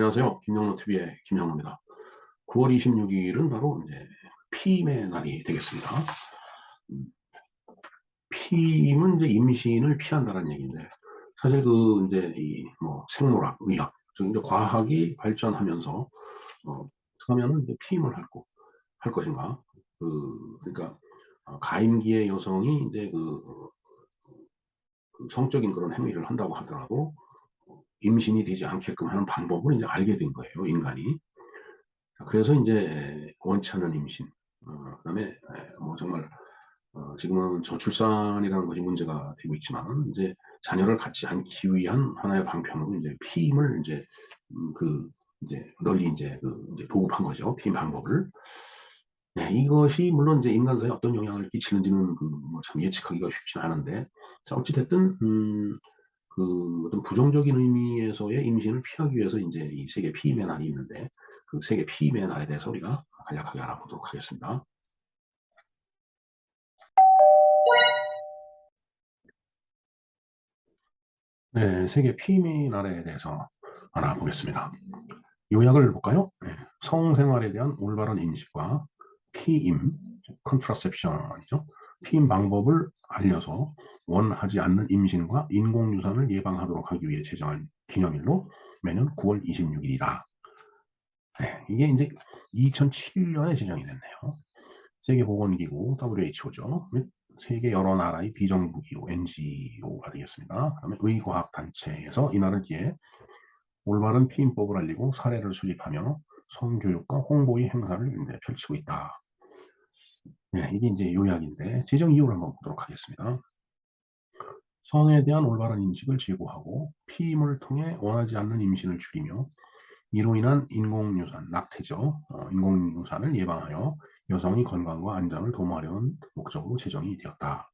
안녕하세요. 김영로 TV의 김영로입니다. 9월 26일은 바로 이제 피임의 날이 되겠습니다. 음, 피임은 이제 임신을 피한다는 얘기인데 사실 그 이제 이 뭐 생물학, 의학, 즉 이제 과학이 발전하면서 어, 그러면은 이제 피임을 할 거, 할 것인가? 그 그러니까 어, 가임기의 여성이 이제 그, 그 성적인 그런 행위를 한다고 하더라도 임신이 되지 않게끔 하는 방법을 이제 알게 된 거예요, 인간이. 그래서 이제 원치 않는 임신, 어, 그 다음에 뭐 정말 어, 지금은 저출산이라는 것이 문제가 되고 있지만 이제 자녀를 갖지 않기 위한 하나의 방편으로 이제 피임을 이제 음, 그 이제 널리 이제 그 이제 보급한 거죠, 피임 방법을. 네, 이것이 물론 이제 인간사에 어떤 영향을 끼치는지는 그 뭐 참 예측하기가 쉽지 않은데, 자 어찌 됐든 음, 그 어떤 부정적인 의미에서의 임신을 피하기 위해서 이제 이 세계 피임의 날이 있는데 그 세계 피임의 날에 대해서 우리가 간략하게 알아보도록 하겠습니다. 네, 세계 피임의 날에 대해서 알아보겠습니다. 요약을 볼까요? 네, 성생활에 대한 올바른 인식과 피임, 컨트라셉션이죠. 피임 방법을 알려서 원하지 않는 임신과 인공유산을 예방하도록 하기 위해 제정한 기념일로 매년 9월 26일이다. 네, 이게 이제 2007년에 제정이 됐네요. 세계보건기구 WHO죠. 세계 여러 나라의 비정부기구 NGO가 되겠습니다. 그다음에 의과학단체에서 이날을 기해 올바른 피임법을 알리고 사례를 수집하며 성교육과 홍보의 행사를 펼치고 있다. 네, 이게 이제 요약인데 재정 이유를 한번 보도록 하겠습니다. 성에 대한 올바른 인식을 제고하고 피임을 통해 원하지 않는 임신을 줄이며 이로 인한 인공유산, 낙태죠. 어, 인공유산을 예방하여 여성의 건강과 안전을 도모하려는 목적으로 제정이 되었다.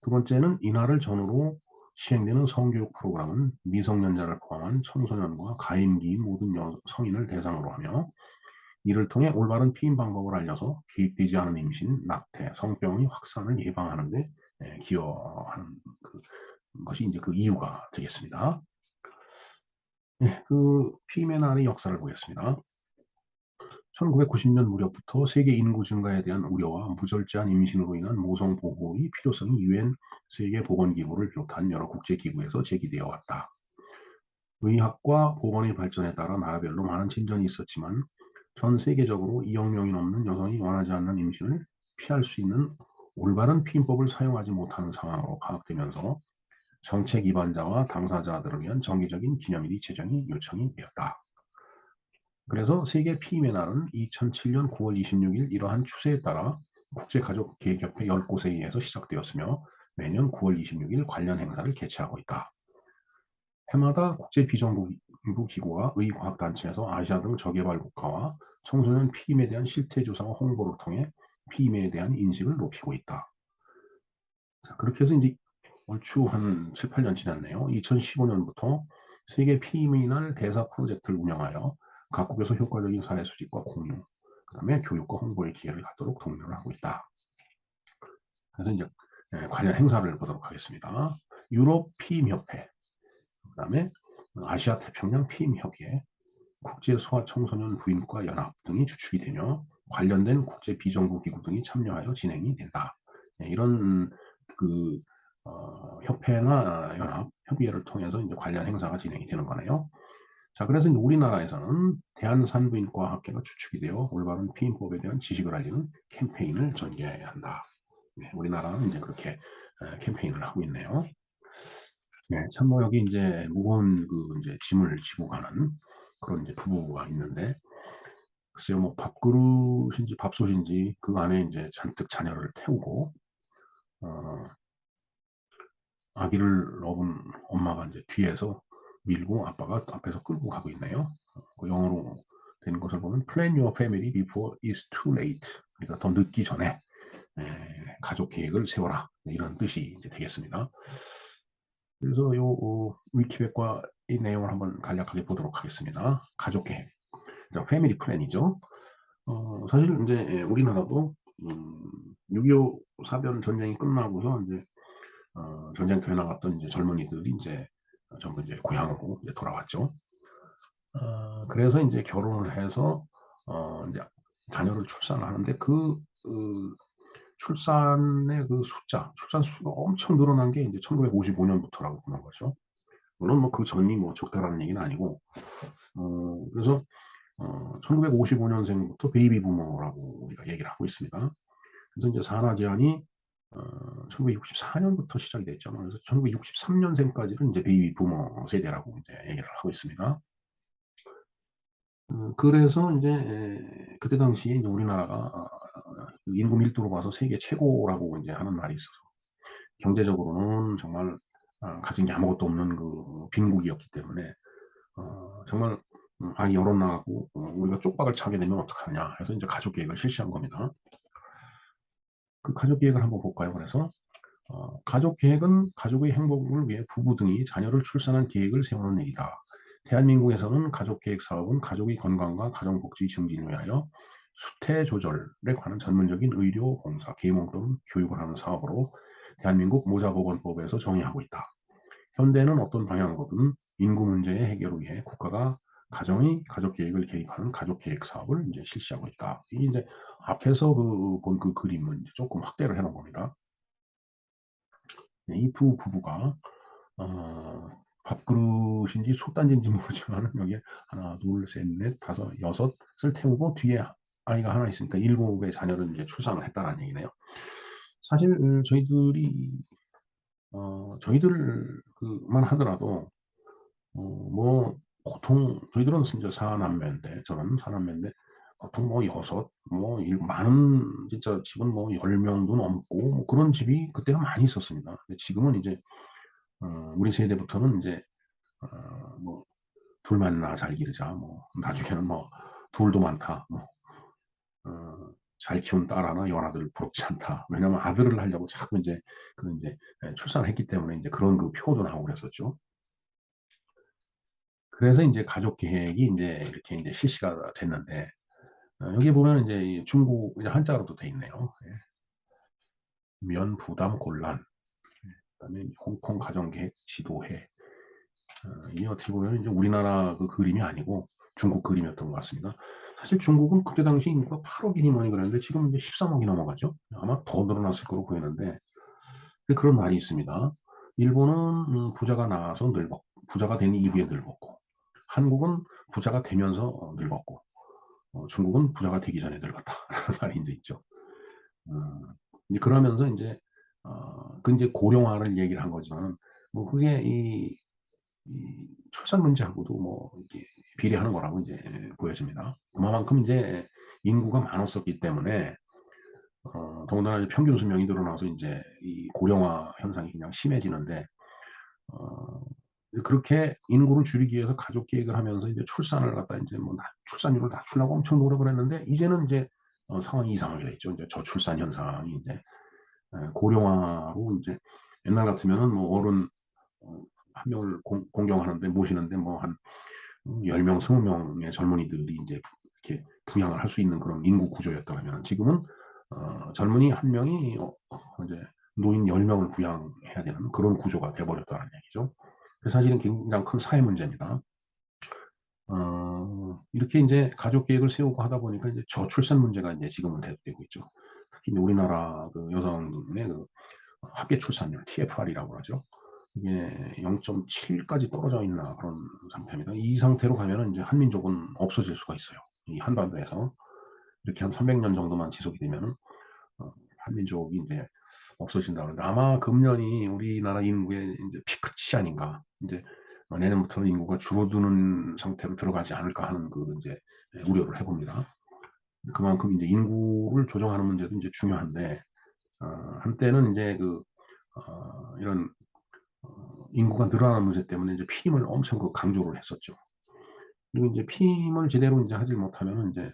두 번째는 이날을 전후로 시행되는 성교육 프로그램은 미성년자를 포함한 청소년과 가임기인 모든 성인을 대상으로 하며 이를 통해 올바른 피임 방법을 알려서 기입되지 않은 임신, 낙태, 성병의 확산을 예방하는 데 예, 기여하는 그 것이 이제 그 이유가 되겠습니다. 네, 그 피임의 날의 역사를 보겠습니다. 1990년 무렵부터 세계 인구 증가에 대한 우려와 무절제한 임신으로 인한 모성 보호의 필요성이 유엔 세계보건기구를 비롯한 여러 국제기구에서 제기되어 왔다. 의학과 보건의 발전에 따라 나라별로 많은 진전이 있었지만 전 세계적으로 2억 명이 넘는 여성이 원하지 않는 임신을 피할 수 있는 올바른 피임법을 사용하지 못하는 상황으로 파악되면서 정책 위반자와 당사자들을 위한 정기적인 기념일이 제정이 요청이 되었다. 그래서 세계 피임의 날은 2007년 9월 26일 이러한 추세에 따라 국제가족계획협회 10곳에 의해서 시작되었으며 매년 9월 26일 관련 행사를 개최하고 있다. 해마다 국제 비정부 일부 기구와 의과학 단체에서 아시아 등 저개발 국가와 청소년 피임에 대한 실태 조사와 홍보를 통해 피임에 대한 인식을 높이고 있다. 자, 그렇게 해서 이제 얼추 한 7, 8년 지났네요. 2015년부터 세계 피임의 날 대사 프로젝트를 운영하여 각국에서 효과적인 사례 수집과 공유, 그 다음에 교육과 홍보의 기회를 갖도록 독려를 하고 있다. 그래서 이제 예, 관련 행사를 보도록 하겠습니다. 유럽 피임협회, 그 다음에 아시아 태평양 피임 협의회, 국제 소아 청소년 부인과 연합 등이 주축이 되며 관련된 국제 비정부 기구 등이 참여하여 진행이 된다. 네, 이런 그 어, 협회나 연합, 협의회를 통해서 이제 관련 행사가 진행이 되는 거네요. 자, 그래서 우리나라에서는 대한산부인과 학회가 주축이 되어 올바른 피임법에 대한 지식을 알리는 캠페인을 전개해야 한다. 네, 우리나라는 이제 그렇게 캠페인을 하고 있네요. 네, 참모 여기 이제 무거운 그 이제 짐을 지고 가는 그런 이제 부부가 있는데 글쎄요 뭐 밥그릇인지 밥솥인지 그 안에 이제 잔뜩 자녀를 태우고 어, 아기를 넣은 엄마가 이제 뒤에서 밀고 아빠가 앞에서 끌고 가고 있네요. 그 영어로 된 것을 보면 Plan your family before it's too late. 그러니까 더 늦기 전에 에, 가족 계획을 세워라 이런 뜻이 이제 되겠습니다. 그래서 요 어, 위키백과 이 내용을 한번 간략하게 보도록 하겠습니다. 가족 계획, 패밀리 플랜이죠. 어, 사실 이제 예, 우리나라도 음, 6.25 사변 전쟁이 끝나고서 이제 어, 전쟁터에 나갔던 이제 젊은이들이 이제 전부 이제 고향으로 이제 돌아왔죠. 어 그래서 인제 결혼을 해서 어 인제 자녀를 출산을 하는데 그 그 출산의 그 숫자 출산 수가 엄청 늘어난 게 인제 1955 년부터라고 보는 거죠. 물론 뭐 그 전이 뭐 적다라는 얘기는 아니고 어 그래서 어 1955 년생부터 베이비 부머라고 우리가 얘기를 하고 있습니다. 그래서 인제 산하 제한이 어 1964 년부터 시작이 됐죠. 그래서 1963 년생까지는 인제 베이비 부머 세대라고 인제 얘기를 하고 있습니다. 음 그래서 에 그때 당시에 우리나라가 아그 인구 밀도로 봐서 세계 최고라고 인제 하는 말이 있어서 경제적으로는 정말 아 가진 게 아무것도 없는 그 빈국이었기 때문에 어 정말 음 '아이 여론 나가고 어 우리가 쪽박을 차게 되면 어떡하냐.' 해서 인제 가족 계획을 실시한 겁니다. 그 가족 계획을 한번 볼까요 그래서? 어 "가족 계획은 가족의 행복을 위해 부부 등이 자녀를 출산한 계획을 세우는 일이다. 대한민국에서는 가족 계획 사업은 가족의 건강과 가정 복지 증진을 위하여 수태 조절에 관한 전문적인 의료 봉사, 계몽 또는 교육을 하는 사업으로 대한민국 모자보건법에서 정의하고 있다. 현대는 어떤 방향으로든 인구 문제의 해결을 위해 국가가 가정의 가족 계획을 개입하는 가족 계획 사업을 인제 실시하고 있다." 이게 인제 앞에서 그 본그 그림을 이제 쪼끔 확대를 해 놓은 겁니다. 네이두 부부가 어 밥그릇인지 솥단지인지 모르지만은 여기에 1, 2, 셋, 넷, 다섯, 여섯을 태우고 뒤에 아이가 1 있으니까 7의 자녀를 인제 출산을 했다라는 얘기네요. 사실 음 저희들이 어 저희들 그만 하더라도 어 뭐 보통 저희들은 진짜 4 남매인데 저는 4 남매인데 보통 뭐6뭐일 많은 진짜 집은 뭐10 명도 넘고 뭐 그런 집이 그때는 많이 있었습니다. 근데 지금은 이제 어 우리 세대부터는 인제 어 뭐 "둘만 낳아 잘 기르자." 뭐 나중에는 뭐 "둘도 많다." 뭐어" 잘 키운 딸1 연하들 부럽지 않다." 왜냐하면 아들을 하려고 자꾸 인제 그 인제 예 출산을 했기 때문에 인제 그런 그 표도 나오고 그랬었죠. 그래서 인제 가족 계획이 인제 이렇게 인제 실시가 됐는데 어 여기 보면은 인제 이 중국 한자로도 돼 있네요. 예. 면 부담 곤란. 예 그다음에 홍콩 가정 계획 지도해. 어 이게 어떻게 보면은 인제 우리나라 그 그림이 아니고 중국 그림이었던 것 같습니다. 사실 중국은 그때 당시 인구가 800 이니 뭐니 그랬는데 지금 이제 130이 넘어갔죠. 아마 더 늘어났을 거로 보이는데 그 그런 말이 있습니다. 일본은 음 부자가 나와서 늙어 부자가 된 이후에 늙었고 한국은 부자가 되면서 어 늙었고 어 중국은 부자가 되기 전에 늙었다라는 말이 인제 있죠. 어 이제 그러면서 인제 어그 인제 고령화를 얘기를 한 거지만은 뭐 그게 이 이 출산 문제하고도 뭐 이렇게 비례하는 거라고 인제 보여집니다. 그만큼 인제 인구가 많았었기 때문에 어 더군다나 이제 평균 수명이 늘어나서 인제 이 고령화 현상이 그냥 심해지는데 어이 그렇게 인구를 줄이기 위해서 가족 계획을 하면서 이제 출산을 갖다 인제 뭐낮 출산율을 낮추려고 엄청 노력을 했는데 이제는 인제 어 상황이 이상하게 됐죠. 인제 저출산 현상이 예 고령화로 인제 옛날 같으면은 뭐 어른 어1 명을 공 공경하는데 모시는데 뭐한음 10 명, 20 명의 젊은이들이 인제 부 이렇게 부양을 할 수 있는 그런 인구 구조였다면은 지금은 어 젊은이 1 명이 어 인제 노인 10 명을 부양해야 되는 그런 구조가 돼 버렸다는 얘기죠. 그 사실은 굉장히 큰 사회 문제입니다. 어 이렇게 인제 가족 계획을 세우고 하다 보니까 이제 저출산 문제가 인제 지금은 대두되고 있죠. 특히 이제 우리나라 그 여성의 그 합계 출산율 TFR이라고 하죠. 이게 0.7 까지 떨어져 있나 그런 상태입니다. 이 상태로 가면은 인제 한민족은 없어질 수가 있어요. 이 한반도에서. 이렇게 한 300년 정도만 지속이 되면은 어 한민족이 인제 없어진다 그러는데 아마 금년이 우리나라 인구의 인제 피크치 아닌가. 어 '내년부터는 인구가 줄어드는 상태로 들어가지 않을까.' 하는 그예 우려를 해 봅니다. 그만큼 인제 인구를 조정하는 문제도 인제 중요한데 어 한때는 인제 그 어 이런 어 인구가 늘어나는 문제 때문에 이제 피임을 엄청 그 강조를 했었죠. 그리고 인제 피임을 제대로 인제 하지 못하면은 인제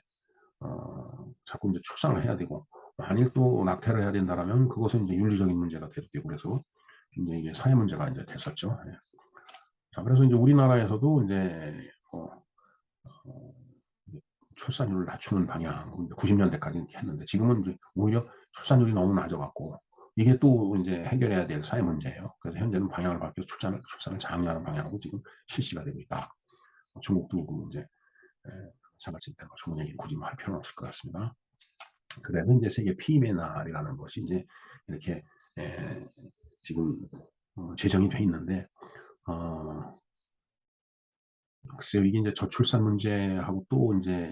어 자꾸 인제 출산을 해야 되고 만일 또 낙태를 해야 된다라면 그것은 인제 윤리적인 문제가 계속되고 그래서 인제 이게 사회 문제가 인제 됐었죠. 예. 자 그래서 인제 우리나라에서도 인제 어어 이제 출산율을 낮추는 방향으로 이제 90 년대까지는 이렇게 했는데 지금은 이제 오히려 출산율이 너무 낮아 갖고 이게 또 인제 해결해야 될 사회 문제예요. 그래서 현재는 방향을 바뀌어서 출산을 출산을 장려하는 방향으로 지금 실시가 되고 있다. 중국도 그 이제 마찬가지 때문에 중국 얘기 굳이 뭐할 필요는 없을 것 같습니다. 그래도 이제 세계 피임의 날이라는 것이 이제 이렇게 에, 지금 어, 제정이 돼 있는데 어, 글쎄요 이게 이제 저출산 문제하고 또 이제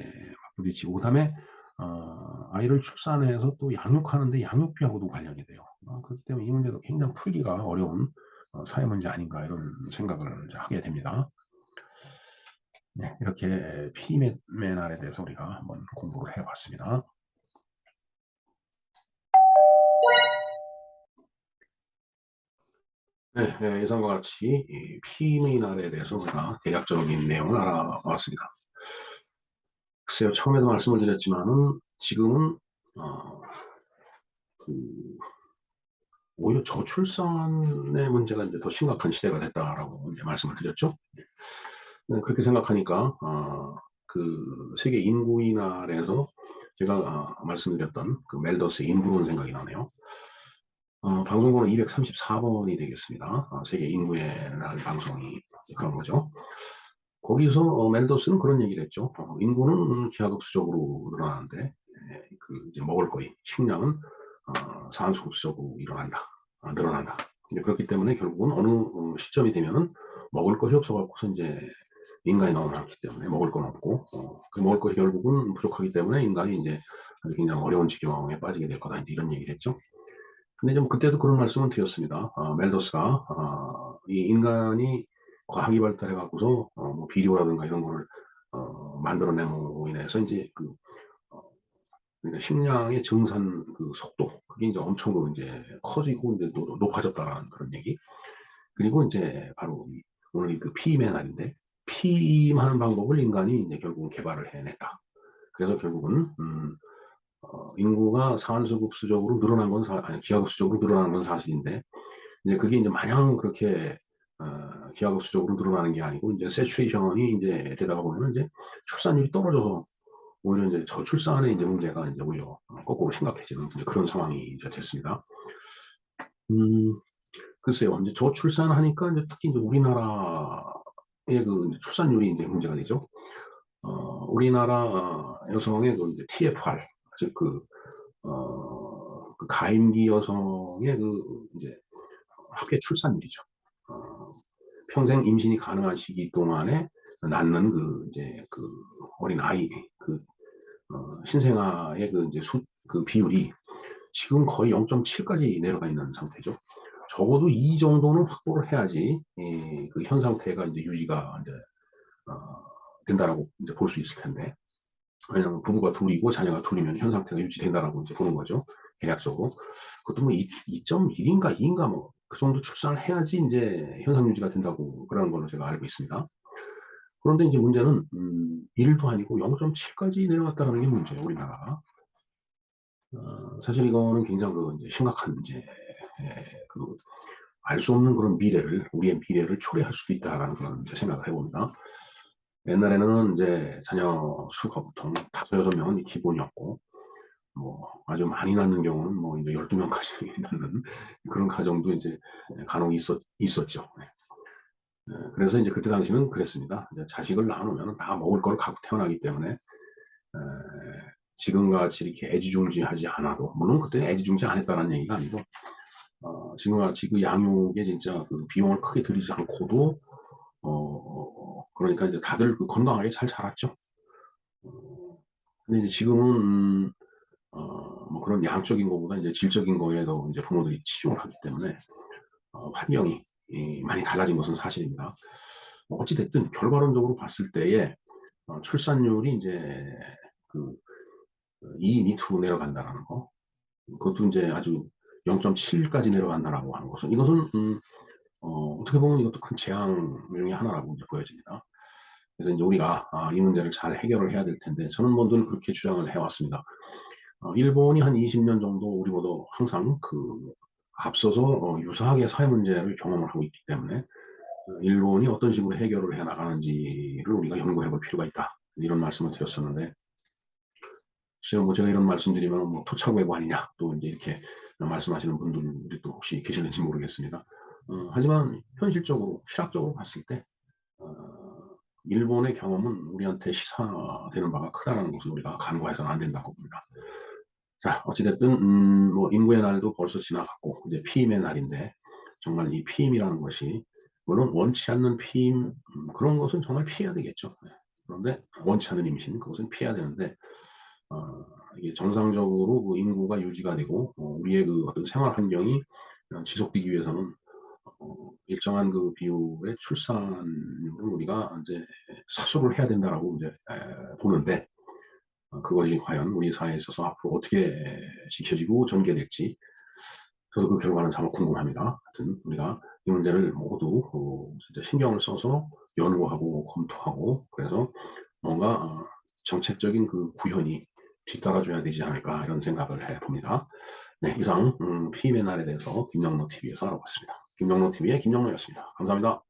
맞부딪히고 그다음에 어, 아이를 출산해서 또 양육하는데 양육비하고도 관련이 돼요. 어, 그렇기 때문에 이 문제도 굉장히 풀기가 어려운 어, 사회 문제 아닌가 이런 생각을 하게 됩니다. 네, 이렇게 피메날에 대해서 우리가 한번 공부를 해봤습니다. 네, 네, 예상과 같이 피메날에 대해서 우리가 대략적인 내용을 알아봤습니다. 글쎄요, 처음에도 말씀을 드렸지만은 지금은 어, 그 오히려 저출산의 문제가 이제 더 심각한 시대가 됐다라고 이제 말씀을 드렸죠. 네, 그렇게 생각하니까 어, 그 세계 인구인날에서 제가 어, 말씀드렸던 그 멜더스 인구론 생각이 나네요. 어, 방송번호 234번이 되겠습니다. 어, 세계 인구의 날 방송이 그런 거죠. 거기서 어, 멜더스는 그런 얘기를 했죠. 어, 인구는 기하급수적으로 늘어나는데 예, 그 이제 먹을거리, 식량은 어, 산소급수적으로 일어난다, 어, 늘어난다. 그렇기 때문에 결국은 어느 어, 시점이 되면은 먹을 것이 없어갖고서 이제 인간이 너무 많기 때문에 먹을 건 없고 어, 그 먹을 것이 결국은 부족하기 때문에 인간이 이제 굉장히 어려운 지경에 빠지게 될 거다 이런 얘기를 했죠. 근데 좀 그때도 그런 말씀을 드렸습니다. 어, 멜더스가 어, 이 인간이 과학이 발달해 갖고서 어, 뭐 비료라든가 이런 거를 어, 만들어내므로 인해서 이제 그 어, 그러니까 식량의 증산 그 속도 그게 이제 엄청 그 이제 커지고 이제 높아졌다라는 그런 얘기. 그리고 이제 바로 오늘이 그 피임의 날인데 피임하는 방법을 인간이 이제 결국은 개발을 해냈다. 그래서 결국은 음, 어, 인구가 산소급수적으로 늘어난 건 사, 아니 기하급수적으로 늘어나는 건 사실인데 이제 그게 이제 마냥 그렇게 어, 기하급수적으로 늘어나는 게 아니고 이제 세츄레이션이 이제 되다가 보면 이제 출산율이 떨어져서 오히려 이제 저출산의 이제 문제가 이제 오히려 거꾸로 심각해지는 그런 상황이 이제 됐습니다. 음, 글쎄요, 이제 저출산하니까 이제 특히 이제 우리나라의 그 출산율이 이제 문제가 되죠. 어, 우리나라 여성의 그 이제 TFR, 즉 그, 어, 그 가임기 여성의 그 이제 합계 출산율이죠. 어, 평생 임신이 가능한 시기 동안에 낳는 그 이제 그 어린 아이 그 어, 신생아의 그 이제 수, 그 비율이 지금 거의 0.7까지 내려가 있는 상태죠. 적어도 이 정도는 확보를 해야지 이, 그현 상태가 이제 유지가 이제 어, 된다라고 이제 볼 수 있을 텐데 왜냐하면 부부가 둘이고 자녀가 둘이면 현 상태가 유지된다라고 이제 보는 거죠 계약적으로 그것도 뭐 2.1인가 2인가 뭐 그 정도 출산을 해야지 이제 현상 유지가 된다고 그러는 걸로 제가 알고 있습니다. 그런데 이제 문제는 음, 1도 아니고 0.7까지 내려갔다는 게 문제예요 우리나라가. 어, 사실 이거는 굉장히 그 이제 심각한 이제 예, 그 알 수 없는 그런 미래를 우리의 미래를 초래할 수도 있다라는 그런 생각을 해봅니다. 옛날에는 이제 자녀 수가 보통 다섯 여섯 명은 기본이었고 뭐 아주 많이 낳는 경우는 뭐 이제 12명까지 낳는 그런 가정도 이제 간혹 있었, 있었죠. 네. 네, 그래서 이제 그때 당시는 그랬습니다. 자식을 낳아놓으면 다 먹을 걸 갖고 태어나기 때문에 에, 지금같이 이렇게 애지중지하지 않아도 물론 그때 애지중지 안 했다는 얘기가 아니고 어, 지금같이 그 양육에 진짜 그 비용을 크게 들이지 않고도 어, 그러니까 이제 다들 그 건강하게 잘 자랐죠. 어, 근데 이제 지금은 어, 뭐 그런 양적인 것보다 이제 질적인 거에 더 이제 부모들이 치중을 하기 때문에 어, 환경이 이, 많이 달라진 것은 사실입니다. 뭐 어찌 됐든 결과론적으로 봤을 때에 어, 출산율이 이제 그이 밑으로 내려간다라는 거 그것도 이제 아주 0.7까지 내려간다라고 하는 것은 이것은 음, 어, 떻게 보면 이것도 큰 재앙 중의 하나라고 이제 보여집니다. 그래서 이제 우리가 아, 이 문제를 잘 해결을 해야 될 텐데 저는 뭐늘 그렇게 주장을 해왔습니다. 어, 일본이 한 20년 정도 우리보다 항상 그 앞서서 어, 유사하게 사회 문제를 경험을 하고 있기 때문에 어, 일본이 어떤 식으로 해결을 해 나가는지를 우리가 연구해 볼 필요가 있다. 이런 말씀을 드렸었는데 글쎄요, 뭐 제가 이런 말씀드리면 뭐 토착외고 아니냐 또 이제 이렇게 말씀하시는 분들이 또 혹시 계시는지 모르겠습니다. 어, 하지만 현실적으로 실학적으로 봤을 때 어, 일본의 경험은 우리한테 시사되는 바가 크다는 것을 우리가 간과해서는 안 된다고 봅니다. 자, 어찌됐든, 음, 뭐, 인구의 날도 벌써 지나갔고, 이제 피임의 날인데, 정말 이 피임이라는 것이, 물론 원치 않는 피임, 음, 그런 것은 정말 피해야 되겠죠. 네. 그런데 원치 않는 임신, 그것은 피해야 되는데, 어, 이게 정상적으로 그 인구가 유지가 되고, 어, 우리의 그 어떤 생활 환경이 지속되기 위해서는 어, 일정한 그 비율의 출산율을 우리가 이제 사수를 해야 된다라고 이제 에, 보는데 어, 그것이 과연 우리 사회에 있어서 앞으로 어떻게 지켜지고 전개될지 저도 그 결과는 참 궁금합니다. 하여튼 우리가 이 문제를 모두 어, 진짜 신경을 써서 연구하고 검토하고 그래서 뭔가 어, 정책적인 그 구현이 뒤따라줘야 되지 않을까 이런 생각을 해봅니다. 네, 이상 음, 피임의 날에 대해서 김영로 TV에서 알아봤습니다. 김영로 TV의 김영로였습니다. 감사합니다.